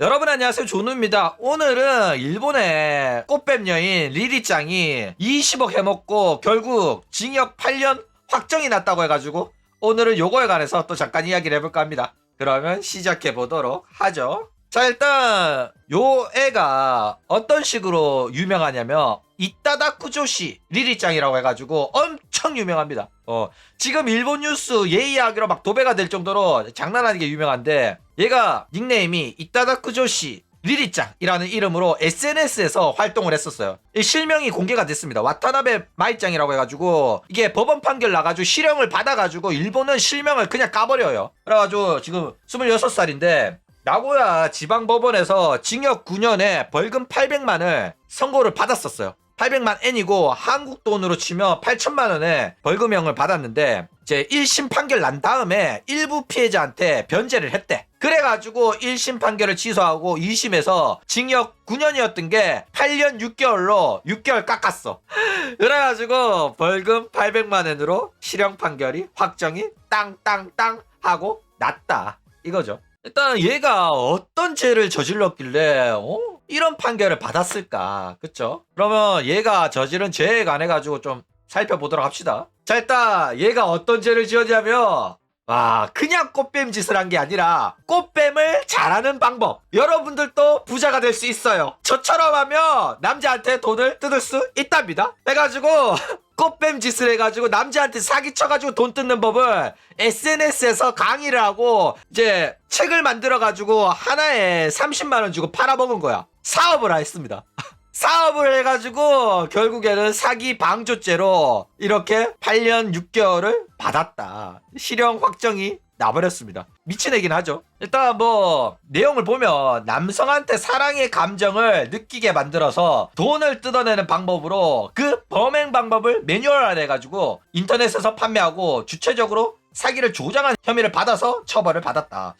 여러분 안녕하세요. 조누입니다. 오늘은 일본의 꽃뱀 여인 리리짱이 20억 해먹고 결국 징역 8년 확정이 났다고 해가지고 오늘은 요거에 관해서 또 잠깐 이야기를 해볼까 합니다. 그러면 시작해 보도록 하죠. 자 일단 요 애가 어떤 식으로 유명하냐면 이따다 쿠조시 리리짱이라고 해가지고 엄청 유명합니다 어 지금 일본 뉴스 예의하기로 막 도배가 될 정도로 장난 아니게 유명한데 얘가 닉네임이 이따다 쿠조시 리리짱이라는 이름으로 SNS에서 활동을 했었어요. 이 실명이 공개가 됐습니다. 와타나베 마이짱이라고 해가지고 이게 법원 판결 나가지고 실형을 받아가지고 일본은 실명을 그냥 까버려요. 그래가지고 지금 26살인데 나고야 지방법원에서 징역 9년에 벌금 800만을 선고를 받았었어요. 800만 N이고 한국 돈으로 치면 8천만 원의 벌금형을 받았는데 이제 1심 판결 난 다음에 일부 피해자한테 변제를 했대. 그래가지고 1심 판결을 취소하고 2심에서 징역 9년이었던 게 8년 6개월로 6개월 깎았어. 그래가지고 벌금 800만 원으로 실형 판결이 확정이 땅땅땅 하고 났다. 이거죠. 일단 얘가 어떤 죄를 저질렀길래 어? 이런 판결을 받았을까? 그쵸? 그러면 얘가 저지른 죄에 관해 가지고 좀 살펴보도록 합시다. 자 일단 얘가 어떤 죄를 지었냐면 와 그냥 꽃뱀 짓을 한 게 아니라 꽃뱀을 잘하는 방법. 여러분들도 부자가 될 수 있어요. 저처럼 하면 남자한테 돈을 뜯을 수 있답니다. 해가지고 꽃뱀 짓을 해가지고 남자한테 사기쳐가지고 돈 뜯는 법을 SNS에서 강의를 하고 이제 책을 만들어가지고 하나에 30만원 주고 팔아먹은 거야 사업을 했습니다 사업을 해가지고 결국에는 사기 방조죄로 이렇게 8년 6개월을 받았다. 실형 확정이 나버렸습니다. 미친 애긴 하죠. 일단 뭐 내용을 보면 남성한테 사랑의 감정을 느끼게 만들어서 돈을 뜯어내는 방법으로 그 범행 방법을 매뉴얼화해가지고 인터넷에서 판매하고 주체적으로 사기를 조장한 혐의를 받아서 처벌을 받았다.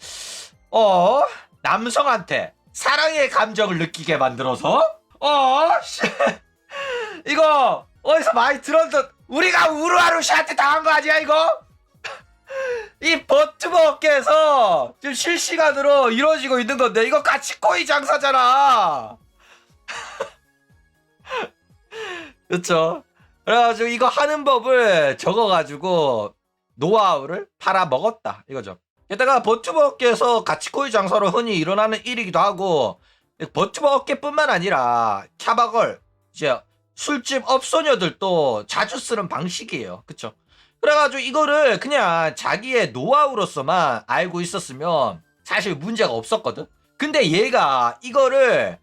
어 남성한테 사랑의 감정을 느끼게 만들어서 어, 씨. 이거 어디서 많이 들었던 우리가 우루하루 씨한테 당한 거 아니야 이거? 이 버튜버 업계에서 지금 실시간으로 이루어지고 있는 건데 이거 가치코인 장사잖아. 그렇죠. 그래가지고 이거 하는 법을 적어가지고 노하우를 팔아 먹었다 이거죠. 게다가 버튜버 업계에서 가치코인 장사로 흔히 일어나는 일이기도 하고 버튜버 업계뿐만 아니라 캬바걸 이제 술집 업소녀들도 자주 쓰는 방식이에요. 그쵸? 그래가지고 이거를 그냥 자기의 노하우로서만 알고 있었으면 사실 문제가 없었거든. 근데 얘가 이거를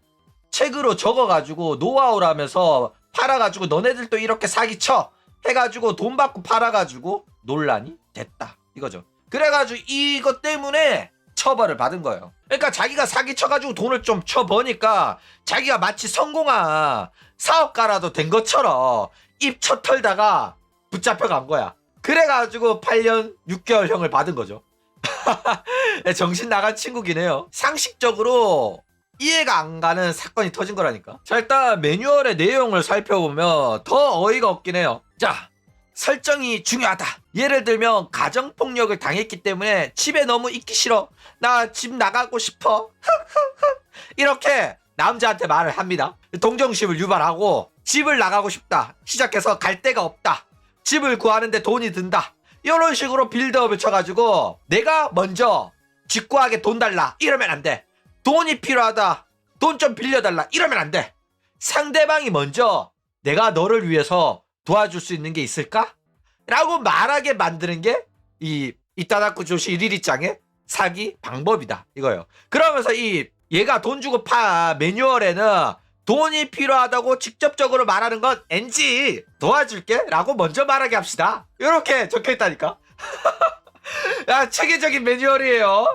책으로 적어가지고 노하우라면서 팔아가지고 너네들도 이렇게 사기쳐 해가지고 돈 받고 팔아가지고 논란이 됐다 이거죠. 그래가지고 이것 때문에 처벌을 받은 거예요. 그러니까 자기가 사기 쳐가지고 돈을 좀 쳐버니까 자기가 마치 성공한 사업가라도 된 것처럼 입 쳐 털다가 붙잡혀 간 거야. 그래가지고 8년 6개월형을 받은 거죠. 정신 나간 친구긴 해요. 상식적으로 이해가 안 가는 사건이 터진 거라니까. 자, 일단 매뉴얼의 내용을 살펴보면 더 어이가 없긴 해요. 자, 설정이 중요하다. 예를 들면 가정폭력을 당했기 때문에 집에 너무 있기 싫어. 나 집 나가고 싶어. 이렇게 남자한테 말을 합니다. 동정심을 유발하고 집을 나가고 싶다. 시작해서 갈 데가 없다. 집을 구하는데 돈이 든다. 이런 식으로 빌드업을 쳐가지고 내가 먼저 직구하게 돈 달라. 이러면 안 돼. 돈이 필요하다. 돈 좀 빌려달라. 이러면 안 돼. 상대방이 먼저 내가 너를 위해서 도와줄 수 있는 게 있을까? 라고 말하게 만드는 게 이 이따다쿠 조시 리리짱의 사기 방법이다 이거요. 그러면서 이 얘가 돈 주고 파 매뉴얼에는 돈이 필요하다고 직접적으로 말하는 건 NG 도와줄게 라고 먼저 말하게 합시다. 이렇게 적혀 있다니까. 야 체계적인 매뉴얼이에요.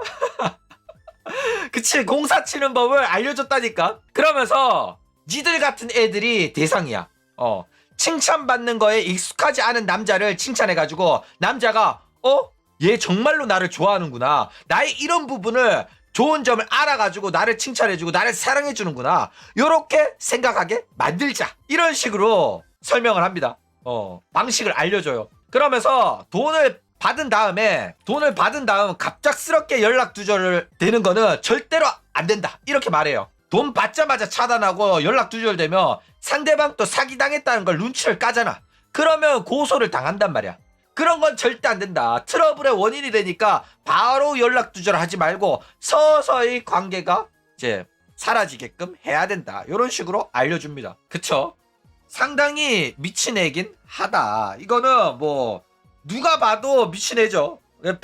그치 공사 치는 법을 알려줬다니까. 그러면서 니들 같은 애들이 대상이야. 어 칭찬받는 거에 익숙하지 않은 남자를 칭찬해가지고 남자가 어? 얘 정말로 나를 좋아하는구나. 나의 이런 부분을 좋은 점을 알아가지고 나를 칭찬해주고 나를 사랑해주는구나. 요렇게 생각하게 만들자. 이런 식으로 설명을 합니다. 어, 방식을 알려줘요. 그러면서 돈을 받은 다음에 돈을 받은 다음 갑작스럽게 연락 두절을 되는 거는 절대로 안 된다 이렇게 말해요. 돈 받자마자 차단하고 연락 두절되면 상대방 또 사기당했다는 걸 눈치를 까잖아. 그러면 고소를 당한단 말이야. 그런 건 절대 안 된다. 트러블의 원인이 되니까 바로 연락 두절하지 말고 서서히 관계가 이제 사라지게끔 해야 된다. 이런 식으로 알려줍니다. 그쵸? 상당히 미친 애긴 하다. 이거는 뭐 누가 봐도 미친 애죠.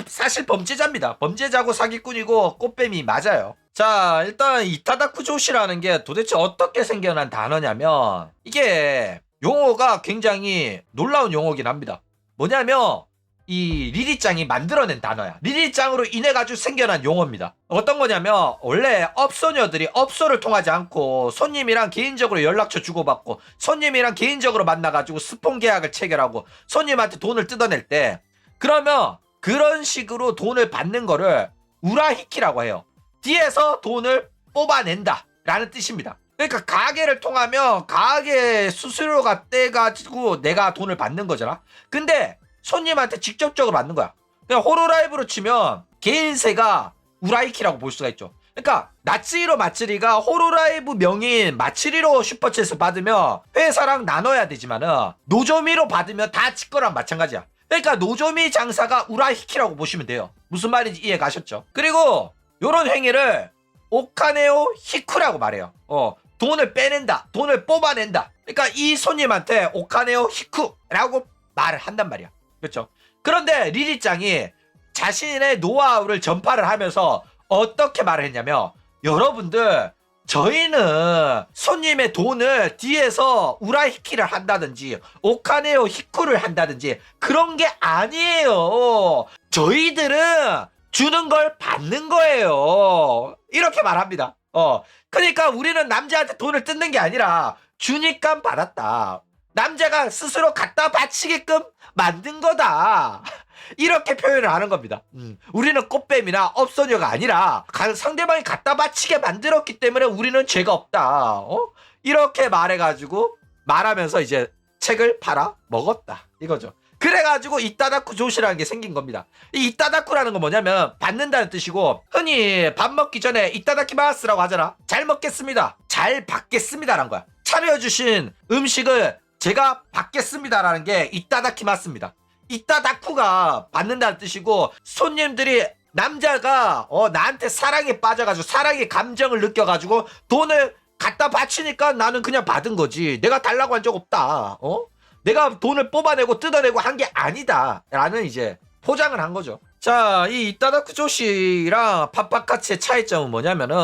사실 범죄자입니다. 범죄자고 사기꾼이고 꽃뱀이 맞아요. 자, 일단 이타다쿠 조시라는 게 도대체 어떻게 생겨난 단어냐면 이게 용어가 굉장히 놀라운 용어긴 합니다. 뭐냐면 이 리리짱이 만들어낸 단어야. 리리짱으로 인해 가지고 생겨난 용어입니다. 어떤 거냐면 원래 업소녀들이 업소를 통하지 않고 손님이랑 개인적으로 연락처 주고받고 손님이랑 개인적으로 만나가지고 스폰 계약을 체결하고 손님한테 돈을 뜯어낼 때 그러면 그런 식으로 돈을 받는 거를 우라히키라고 해요. 뒤에서 돈을 뽑아낸다 라는 뜻입니다. 그러니까 가게를 통하면 가게 수수료가 떼가지고 내가 돈을 받는 거잖아. 근데 손님한테 직접적으로 받는 거야. 그냥 호로라이브로 치면 개인세가 우라이키라고 볼 수가 있죠. 그러니까 나츠이로 마츠리가 호로라이브 명인 마츠리로 슈퍼챗을 받으면 회사랑 나눠야 되지만은 노조미로 받으면 다 지거랑 마찬가지야. 그러니까 노조미 장사가 우라히키라고 보시면 돼요. 무슨 말인지 이해 가셨죠? 그리고 요런 행위를 오카네오 히쿠라고 말해요. 어, 돈을 빼낸다. 돈을 뽑아낸다. 그러니까 이 손님한테 오카네오 히쿠라고 말을 한단 말이야. 그렇죠? 그런데 리리짱이 자신의 노하우를 전파를 하면서 어떻게 말을 했냐면 여러분들 저희는 손님의 돈을 뒤에서 우라히키를 한다든지 오카네오 히쿠를 한다든지 그런 게 아니에요. 저희들은 주는 걸 받는 거예요. 이렇게 말합니다. 어. 그러니까 우리는 남자한테 돈을 뜯는 게 아니라 주니까 받았다. 남자가 스스로 갖다 바치게끔 만든 거다. 이렇게 표현을 하는 겁니다. 음, 우리는 꽃뱀이나 업소녀가 아니라 가- 상대방이 갖다 바치게 만들었기 때문에 우리는 죄가 없다. 어? 이렇게 말해가지고 말하면서 이제 책을 팔아 먹었다. 이거죠. 그래가지고 이따다쿠 조시라는 게 생긴 겁니다. 이 이따다쿠라는 건 뭐냐면 받는다는 뜻이고 흔히 밥 먹기 전에 이따다키마스라고 하잖아. 잘 먹겠습니다. 잘 받겠습니다라는 거야. 차려주신 음식을 제가 받겠습니다라는 게 이따다키마스입니다. 이따다쿠가 받는다는 뜻이고 손님들이 남자가 어 나한테 사랑에 빠져가지고 사랑의 감정을 느껴가지고 돈을 갖다 바치니까 나는 그냥 받은 거지. 내가 달라고 한 적 없다. 어? 내가 돈을 뽑아내고 뜯어내고 한 게 아니다. 라는 이제 포장을 한 거죠. 자, 이 이따다쿠 조시랑 파파카츠의 차이점은 뭐냐면은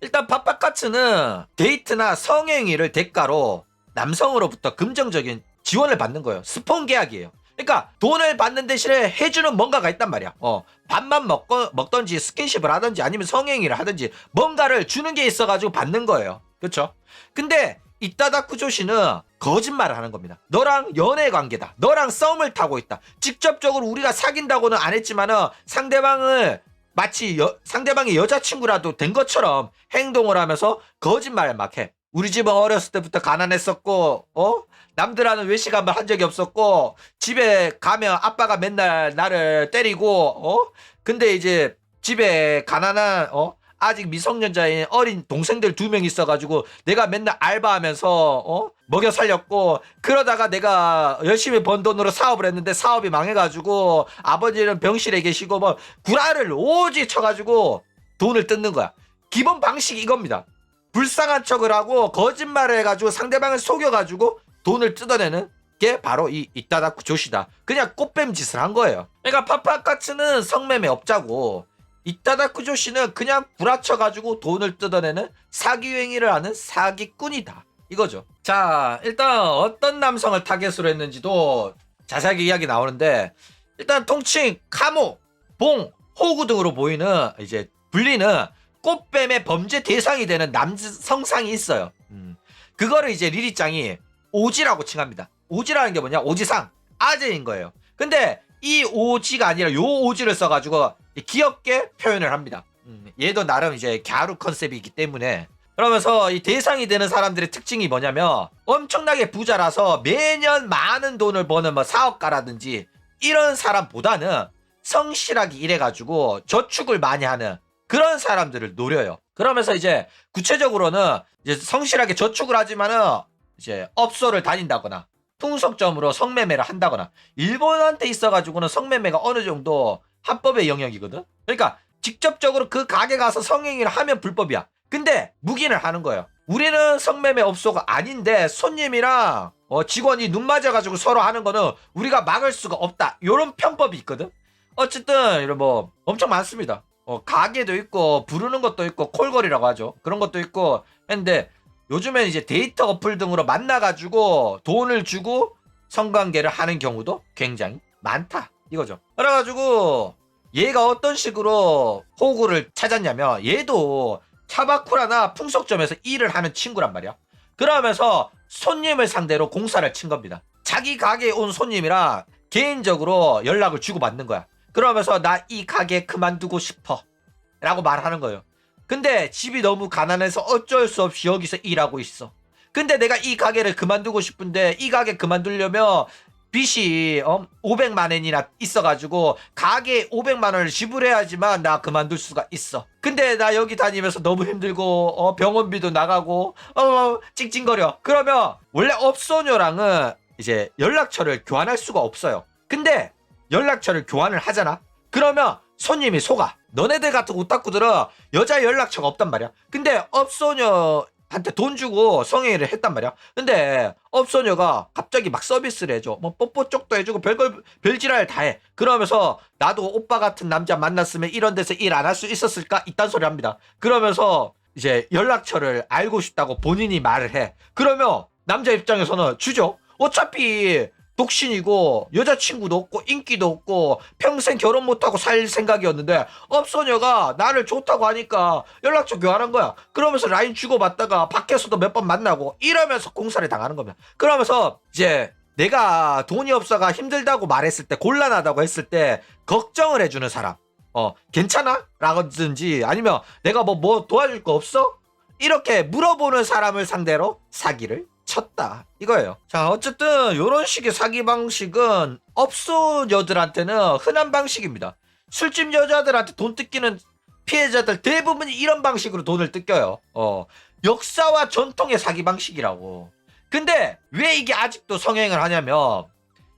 일단 파파카츠는 데이트나 성행위를 대가로 남성으로부터 긍정적인 지원을 받는 거예요. 스폰 계약이에요. 그러니까 돈을 받는 대신에 해주는 뭔가가 있단 말이야. 어, 밥만 먹고 먹던지 스킨십을 하든지 아니면 성행위를 하든지 뭔가를 주는 게 있어가지고 받는 거예요. 그렇죠? 근데 이따다쿠 조시는 거짓말을 하는 겁니다. 너랑 연애 관계다. 너랑 썸을 타고 있다. 직접적으로 우리가 사귄다고는 안 했지만은 상대방을 마치 여- 상대방의 여자친구라도 된 것처럼 행동을 하면서 거짓말을 막 해. 우리 집은 어렸을 때부터 가난했었고, 어? 남들하는 외식 한번 한 적이 없었고, 집에 가면 아빠가 맨날 나를 때리고, 어? 근데 이제 집에 가난한, 어? 아직 미성년자인 어린 동생들 두 명 있어가지고 내가 맨날 알바하면서 어? 먹여 살렸고 그러다가 내가 열심히 번 돈으로 사업을 했는데 사업이 망해가지고 아버지는 병실에 계시고 뭐 구라를 오지 쳐가지고 돈을 뜯는 거야. 기본 방식이 이겁니다. 불쌍한 척을 하고 거짓말을 해가지고 상대방을 속여가지고 돈을 뜯어내는 게 바로 이 이따다쿠 조시다. 그냥 꽃뱀 짓을 한 거예요. 그러니까 파파카츠는 성매매 업자고 이따다 쿠 조 씨는 그냥 구라쳐가지고 돈을 뜯어내는 사기 행위를 하는 사기꾼이다. 이거죠. 자, 일단 어떤 남성을 타겟으로 했는지도 자세하게 이야기 나오는데 일단 통칭 카모, 봉, 호구 등으로 보이는 이제 불리는 꽃뱀의 범죄 대상이 되는 남성상이 있어요. 음. 그거를 이제 리리짱이 오지라고 칭합니다. 오지라는 게 뭐냐? 오지상, 아재인 거예요. 근데 이 오지가 아니라 요 오지를 써가지고 귀엽게 표현을 합니다. 음, 얘도 나름 이제 갸루 컨셉이기 때문에 그러면서 이 대상이 되는 사람들의 특징이 뭐냐면 엄청나게 부자라서 매년 많은 돈을 버는 뭐 사업가라든지 이런 사람보다는 성실하게 일해가지고 저축을 많이 하는 그런 사람들을 노려요. 그러면서 이제 구체적으로는 이제 성실하게 저축을 하지만은 이제 업소를 다닌다거나 풍속점으로 성매매를 한다거나 일본한테 있어가지고는 성매매가 어느 정도 합법의 영역이거든. 그러니까 직접적으로 그 가게 가서 성행위를 하면 불법이야. 근데 묵인을 하는 거예요. 우리는 성매매 업소가 아닌데 손님이랑 어, 직원이 눈 맞아가지고 서로 하는 거는 우리가 막을 수가 없다. 요런 편법이 있거든. 어쨌든 이런 뭐 엄청 많습니다. 어, 가게도 있고 부르는 것도 있고 콜걸이라고 하죠. 그런 것도 있고 했는데 요즘엔 이제 데이터 어플 등으로 만나가지고 돈을 주고 성관계를 하는 경우도 굉장히 많다 이거죠. 그래가지고 얘가 어떤 식으로 호구를 찾았냐면 얘도 차바쿠라나 풍속점에서 일을 하는 친구란 말이야. 그러면서 손님을 상대로 공사를 친 겁니다. 자기 가게에 온 손님이랑 개인적으로 연락을 주고받는 거야. 그러면서 나 이 가게 그만두고 싶어. 라고 말하는 거예요. 근데 집이 너무 가난해서 어쩔 수 없이 여기서 일하고 있어. 근데 내가 이 가게를 그만두고 싶은데 이 가게 그만두려면 빚이 어? 500만 원이나 있어가지고 가게에 500만 원을 지불해야지만 나 그만둘 수가 있어. 근데 나 여기 다니면서 너무 힘들고 어, 병원비도 나가고 어, 찡찡거려. 그러면 원래 업소녀랑은 이제 연락처를 교환할 수가 없어요. 근데 연락처를 교환을 하잖아. 그러면 손님이 속아. 너네들 같은 오타쿠들은 여자 연락처가 없단 말이야. 근데 업소녀 한테 돈 주고 성행위를 했단 말이야. 근데 업소녀가 갑자기 막 서비스를 해줘. 뭐 뽀뽀 쪽도 해주고 별걸 별지랄 다 해. 그러면서 나도 오빠 같은 남자 만났으면 이런 데서 일 안 할 수 있었을까? 이딴 소리 합니다. 그러면서 이제 연락처를 알고 싶다고 본인이 말을 해. 그러면 남자 입장에서는 주죠. 어차피 독신이고 여자친구도 없고 인기도 없고 평생 결혼 못하고 살 생각이었는데 업소녀가 나를 좋다고 하니까 연락처 교환한 거야 그러면서 라인 주고받다가 밖에서도 몇 번 만나고 이러면서 공사를 당하는 겁니다 그러면서 이제 내가 돈이 없어가 힘들다고 말했을 때 곤란하다고 했을 때 걱정을 해주는 사람 어 괜찮아? 라든지 아니면 내가 뭐뭐 도와줄 거 없어? 이렇게 물어보는 사람을 상대로 사기를 쳤다 이거예요. 자 어쨌든 이런 식의 사기 방식은 업소녀들한테는 흔한 방식입니다. 술집 여자들한테 돈 뜯기는 피해자들 대부분이 이런 방식으로 돈을 뜯겨요. 어 역사와 전통의 사기 방식이라고. 근데 왜 이게 아직도 성행을 하냐면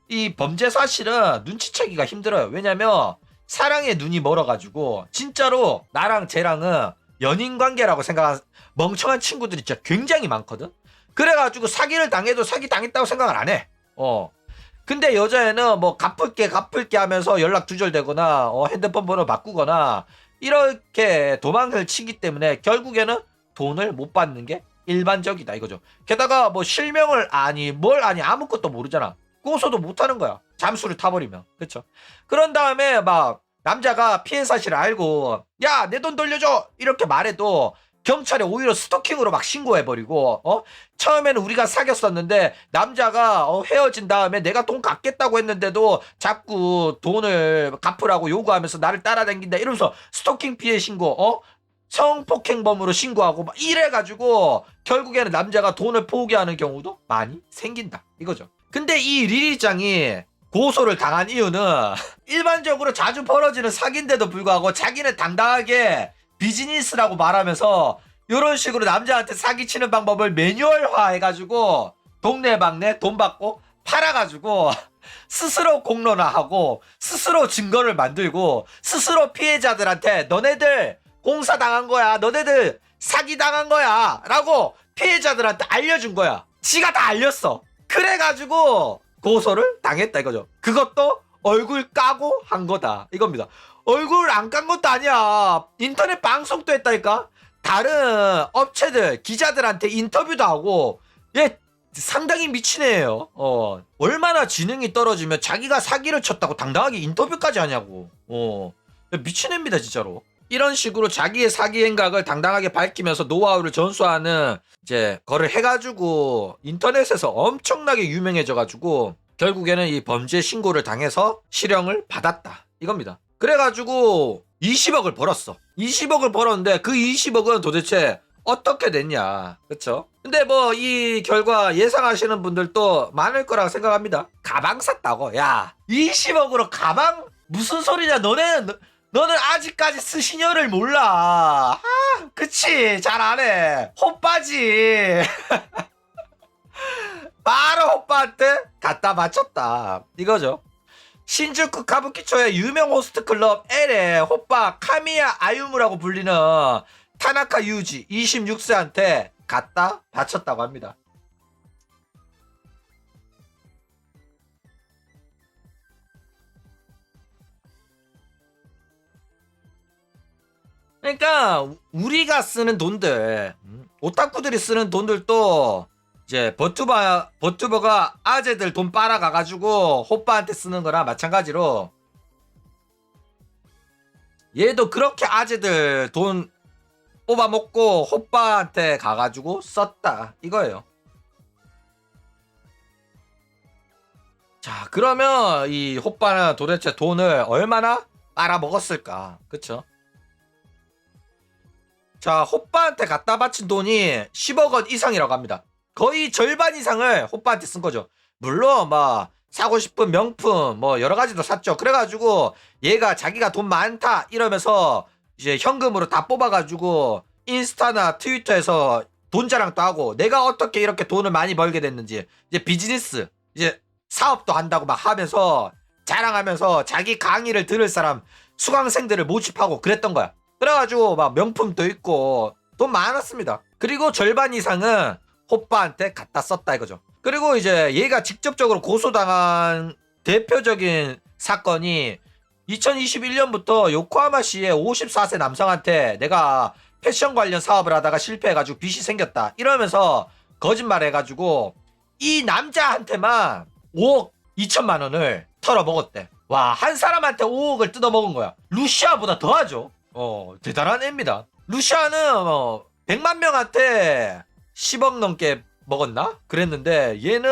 이 범죄 사실은 눈치채기가 힘들어요. 왜냐면 사랑의 눈이 멀어가지고 진짜로 나랑 쟤랑은 연인 관계라고 생각한 멍청한 친구들이 진짜 굉장히 많거든. 그래가지고 사기를 당해도 사기 당했다고 생각을 안 해. 어. 근데 여자애는 뭐 갚을게 갚을게 하면서 연락 두절되거나 어, 핸드폰 번호 바꾸거나 이렇게 도망을 치기 때문에 결국에는 돈을 못 받는 게 일반적이다 이거죠. 게다가 뭐 실명을 아니 뭘 아니 아무것도 모르잖아. 고소도 못 하는 거야. 잠수를 타버리면. 그쵸? 그런 다음에 막 남자가 피해 사실을 알고 야 내 돈 돌려줘 이렇게 말해도 경찰에 오히려 스토킹으로 막 신고해버리고 어? 처음에는 우리가 사귀었었는데 남자가 어, 헤어진 다음에 내가 돈 갚겠다고 했는데도 자꾸 돈을 갚으라고 요구하면서 나를 따라다닌다 이러면서 스토킹 피해 신고 어? 성폭행범으로 신고하고 막 이래가지고 결국에는 남자가 돈을 포기하는 경우도 많이 생긴다. 이거죠. 근데 이 리리짱이 고소를 당한 이유는 일반적으로 자주 벌어지는 사기인데도 불구하고 자기는 당당하게 비즈니스라고 말하면서 이런 식으로 남자한테 사기치는 방법을 매뉴얼화 해가지고 동네방네 돈 받고 팔아가지고 스스로 공론화하고 스스로 증거를 만들고 스스로 피해자들한테 너네들 공사 당한 거야 너네들 사기 당한 거야 라고 피해자들한테 알려준 거야. 지가 다 알렸어. 그래가지고 고소를 당했다 이거죠. 그것도 얼굴 까고 한 거다 이겁니다 얼굴 안 깐 것도 아니야. 인터넷 방송도 했다니까. 다른 업체들 기자들한테 인터뷰도 하고 얘 상당히 미친 애예요. 어 얼마나 지능이 떨어지면 자기가 사기를 쳤다고 당당하게 인터뷰까지 하냐고. 어 미친 애입니다 진짜로. 이런 식으로 자기의 사기 행각을 당당하게 밝히면서 노하우를 전수하는 이제 거를 해가지고 인터넷에서 엄청나게 유명해져가지고 결국에는 이 범죄 신고를 당해서 실형을 받았다 이겁니다. 그래가지고 20억을 벌었어. 20억을 벌었는데 그 20억은 도대체 어떻게 됐냐. 그쵸? 근데 뭐 이 결과 예상하시는 분들도 많을 거라고 생각합니다. 가방 샀다고. 야, 20억으로 가방? 무슨 소리냐. 너네, 너, 너는 아직까지 스시녀를 몰라. 아, 그치. 잘 안 해. 호빠지. 바로 오빠한테 갖다 바쳤다. 이거죠. 신주쿠 카부키초의 유명 호스트 클럽 L의 호빠 카미야 아유무라고 불리는 타나카 유지 26세한테 갖다 바쳤다고 합니다. 그러니까 우리가 쓰는 돈들 음, 오타쿠들이 쓰는 돈들도 이제 버튜버 버튜버가 아재들 돈 빨아가 가지고 호빠한테 쓰는 거랑 마찬가지로 얘도 그렇게 아재들 돈 뽑아 먹고 호빠한테 가 가지고 썼다 이거예요. 자 그러면 이 호빠는 도대체 돈을 얼마나 빨아 먹었을까? 그쵸? 자, 호빠한테 갖다 바친 돈이 10억 원 이상이라고 합니다. 거의 절반 이상을 호빠한테 쓴 거죠. 물론 막 사고 싶은 명품 뭐 여러 가지도 샀죠. 그래가지고 얘가 자기가 돈 많다 이러면서 이제 현금으로 다 뽑아가지고 인스타나 트위터에서 돈 자랑도 하고 내가 어떻게 이렇게 돈을 많이 벌게 됐는지 이제 비즈니스 이제 사업도 한다고 막 하면서 자랑하면서 자기 강의를 들을 사람 수강생들을 모집하고 그랬던 거야. 그래가지고 막 명품도 있고 돈 많았습니다. 그리고 절반 이상은 호빠한테 갖다 썼다 이거죠. 그리고 이제 얘가 직접적으로 고소당한 대표적인 사건이 2021년부터 요코하마시의 54세 남성한테 내가 패션 관련 사업을 하다가 실패해가지고 빚이 생겼다 이러면서 거짓말 해가지고 이 남자한테만 5억 2천만 원을 털어먹었대. 와, 한 사람한테 5억을 뜯어먹은 거야. 루시아보다 더하죠. 어, 대단한 애입니다. 루시아는 어, 100만 명한테 10억 넘게 먹었나? 그랬는데 얘는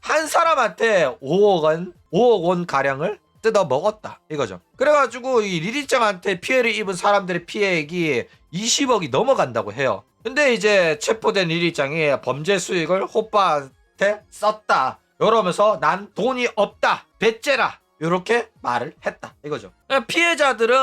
한 사람한테 5억 원, 5억 원 가량을 뜯어 먹었다. 이거죠. 그래가지고 이 리리짱한테 피해를 입은 사람들의 피해액이 20억이 넘어간다고 해요. 근데 이제 체포된 리리짱이 범죄 수익을 호빠한테 썼다. 이러면서 난 돈이 없다. 배째라. 이렇게 말을 했다. 이거죠. 피해자들은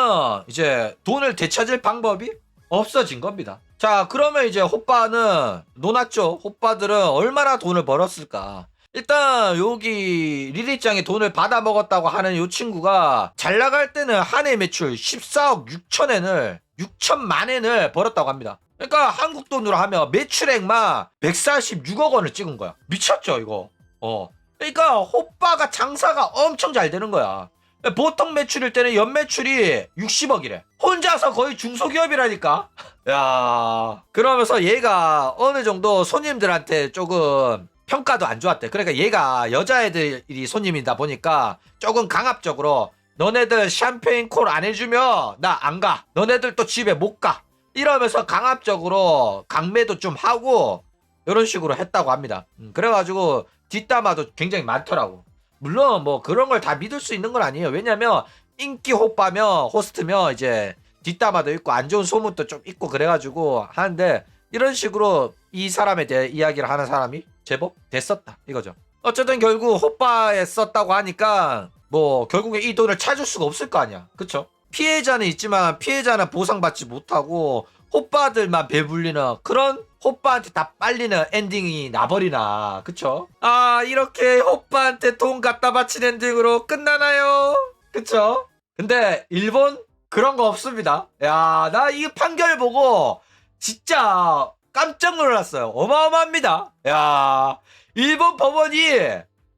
이제 돈을 되찾을 방법이 없어진 겁니다. 자, 그러면 이제 호빠는 논았죠. 호빠들은 얼마나 돈을 벌었을까? 일단 여기 리리짱이 돈을 받아 먹었다고 하는 이 친구가 잘 나갈 때는 한 해 매출 14억 6천엔을 6천만 엔을 벌었다고 합니다. 그러니까 한국 돈으로 하면 매출액만 146억 원을 찍은 거야. 미쳤죠 이거. 어. 그러니까 호빠가 장사가 엄청 잘 되는 거야. 보통 매출일 때는 연 매출이 60억이래. 혼자서 거의 중소기업이라니까. 야, 그러면서 얘가 어느 정도 손님들한테 조금 평가도 안 좋았대. 그러니까 얘가 여자애들이 손님이다 보니까 조금 강압적으로 너네들 샴페인 콜 안 해주면 나 안 가. 너네들 또 집에 못 가. 이러면서 강압적으로 강매도 좀 하고 이런 식으로 했다고 합니다. 음, 그래가지고 뒷담화도 굉장히 많더라고. 물론 뭐 그런 걸 다 믿을 수 있는 건 아니에요. 왜냐면 인기 호빠며 호스트며 이제 뒷담화도 있고 안 좋은 소문도 좀 있고 그래가지고 하는데 이런 식으로 이 사람에 대해 이야기를 하는 사람이 제법 됐었다 이거죠. 어쨌든 결국 호빠에 썼다고 하니까 뭐 결국에 이 돈을 찾을 수가 없을 거 아니야. 그쵸? 피해자는 있지만 피해자는 보상받지 못하고 호빠들만 배불리는 그런 호빠한테 다 빨리는 엔딩이 나버리나. 그쵸? 아 이렇게 호빠한테 돈 갖다 바친 엔딩으로 끝나나요? 그쵸? 근데 일본? 그런 거 없습니다. 야 나 이 판결 보고 진짜 깜짝 놀랐어요. 어마어마합니다. 야 일본 법원이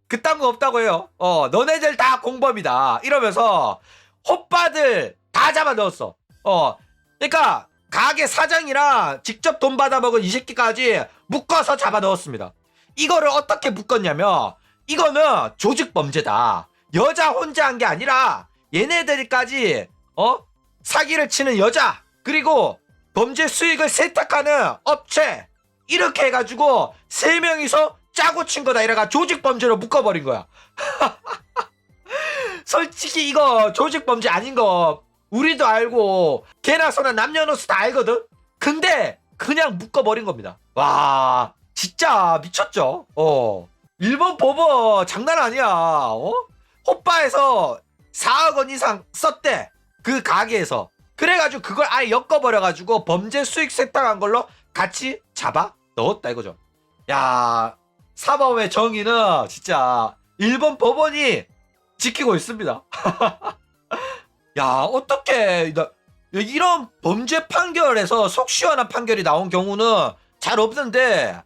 그딴 거 없다고 해요. 어 너네들 다 공범이다. 이러면서 호빠들 다 잡아 넣었어. 어 그러니까 가게 사장이랑 직접 돈 받아 먹은 이 새끼까지 묶어서 잡아 넣었습니다. 이거를 어떻게 묶었냐면 이거는 조직 범죄다. 여자 혼자 한 게 아니라 얘네들까지 어 사기를 치는 여자 그리고 범죄 수익을 세탁하는 업체 이렇게 해가지고 세 명이서 짜고 친 거다 이래가 조직 범죄로 묶어버린 거야. 솔직히 이거 조직 범죄 아닌 거 우리도 알고 개나 소나 남녀노소 다 알거든. 근데 그냥 묶어버린 겁니다. 와 진짜 미쳤죠. 어 일본 법원 장난 아니야. 어 호빠에서 4억 원 이상 썼대. 그 가게에서 그래가지고 그걸 아예 엮어버려가지고 범죄 수익 세탁한 걸로 같이 잡아 넣었다 이거죠. 야 사법의 정의는 진짜 일본 법원이 지키고 있습니다. 야 어떻게 이런 범죄 판결에서 속 시원한 판결이 나온 경우는 잘 없는데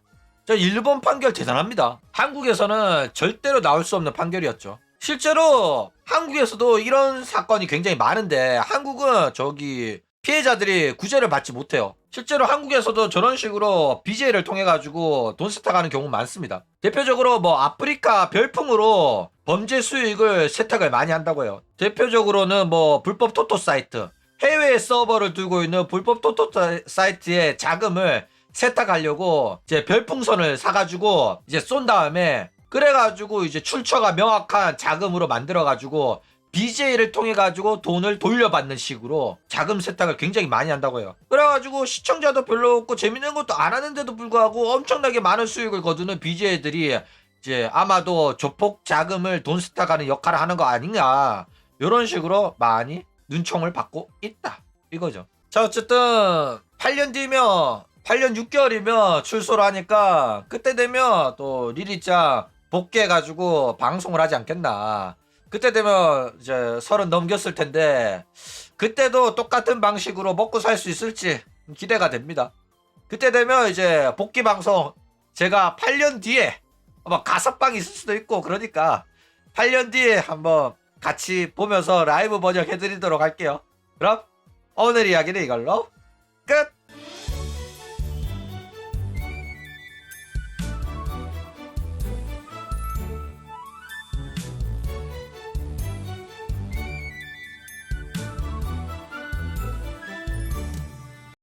저 일본 판결 대단합니다. 한국에서는 절대로 나올 수 없는 판결이었죠. 실제로 한국에서도 이런 사건이 굉장히 많은데 한국은 저기 피해자들이 구제를 받지 못해요. 실제로 한국에서도 저런 식으로 BJ를 통해 가지고 돈 세탁하는 경우 많습니다. 대표적으로 뭐 아프리카 별풍으로 범죄 수익을 세탁을 많이 한다고 해요. 대표적으로는 뭐 불법 토토 사이트, 해외 서버를 두고 있는 불법 토토 사이트의 자금을 세탁하려고 이제 별풍선을 사가지고 이제 쏜 다음에 그래가지고 이제 출처가 명확한 자금으로 만들어가지고 BJ를 통해 가지고 돈을 돌려받는 식으로 자금 세탁을 굉장히 많이 한다고 해요. 그래가지고 시청자도 별로 없고 재밌는 것도 안 하는데도 불구하고 엄청나게 많은 수익을 거두는 BJ들이 이제 아마도 조폭 자금을 돈 세탁하는 역할을 하는 거 아니냐 이런 식으로 많이 눈총을 받고 있다 이거죠. 자 어쨌든 8년 뒤면 8년 6개월이면 출소를 하니까 그때 되면 또 리리짱 복귀해가지고 방송을 하지 않겠나. 그때 되면 이제 서른 넘겼을 텐데 그때도 똑같은 방식으로 먹고 살 수 있을지 기대가 됩니다. 그때 되면 이제 복귀 방송 제가 8년 뒤에 아마 가섭방 있을 수도 있고 그러니까 8년 뒤에 한번 같이 보면서 라이브 번역 해드리도록 할게요. 그럼 오늘 이야기는 이걸로 끝!